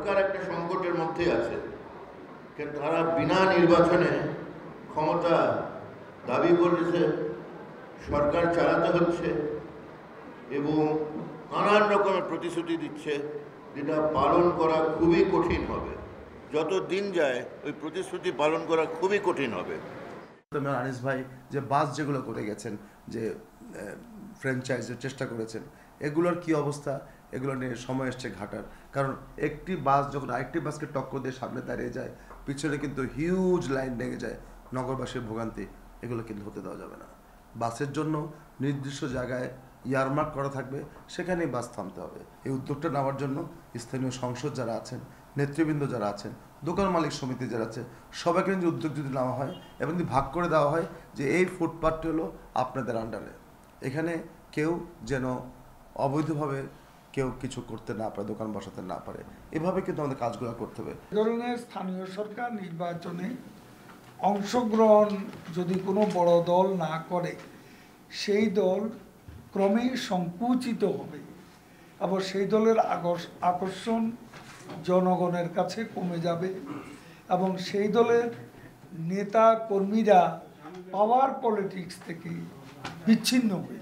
সরকার একটা সংকটের মধ্যে আছে। তারা বিনা নির্বাচনে ক্ষমতা দাবি করেছে, সরকার চালাতে হচ্ছে এবং নানান রকমের প্রতিশ্রুতি দিচ্ছে, যেটা পালন করা খুবই কঠিন হবে। যত দিন যায়, ওই প্রতিশ্রুতি পালন করা খুবই কঠিন হবে। আনিস ভাই, যে বাস যেগুলো করে গেছেন, যে ফ্র্যাঞ্চাইজের চেষ্টা করেছেন, এগুলোর কি অবস্থা? এগুলো নিয়ে সময় এসছে ঘাটার। কারণ একটি বাস যখন আরেকটি বাসকে টক্কর দিয়ে সামনে দাঁড়িয়ে যায়, পিছনে কিন্তু হিউজ লাইন লেগে যায়। নগরবাসীর ভোগান্তি, এগুলো কিন্তু হতে দেওয়া যাবে না। বাসের জন্য নির্দিষ্ট জায়গায় ইয়ারমার্ক করা থাকবে, সেখানেই বাস থামতে হবে। এই উদ্যোগটা নেওয়ার জন্য স্থানীয় সংসদ যারা আছেন, নেতৃবৃন্দ যারা আছেন, দোকান মালিক সমিতি যারা আছে সবাইকে যদি উদ্যোগ যদি নেওয়া হয়, এবং যদি ভাগ করে দেওয়া হয় যে এই ফুটপাথটি হলো আপনাদের আন্ডারে এখানে কেউ যেন অবৈধভাবে কেউ কিছু করতে না পারে, দোকান বসাতে না পারে, এভাবে কিন্তু আমাদের কাজগুলো করতে হবে। ধরনের স্থানীয় সরকার নির্বাচনে অংশগ্রহণ যদি কোনো বড় দল না করে, সেই দল ক্রমেই সংকুচিত হবে। আবার সেই দলের আকর্ষ- আকর্ষণ জনগণের কাছে কমে যাবে এবং সেই দলের নেতা কর্মীরা পাওয়ার পলিটিক্স থেকে বিচ্ছিন্ন যাবে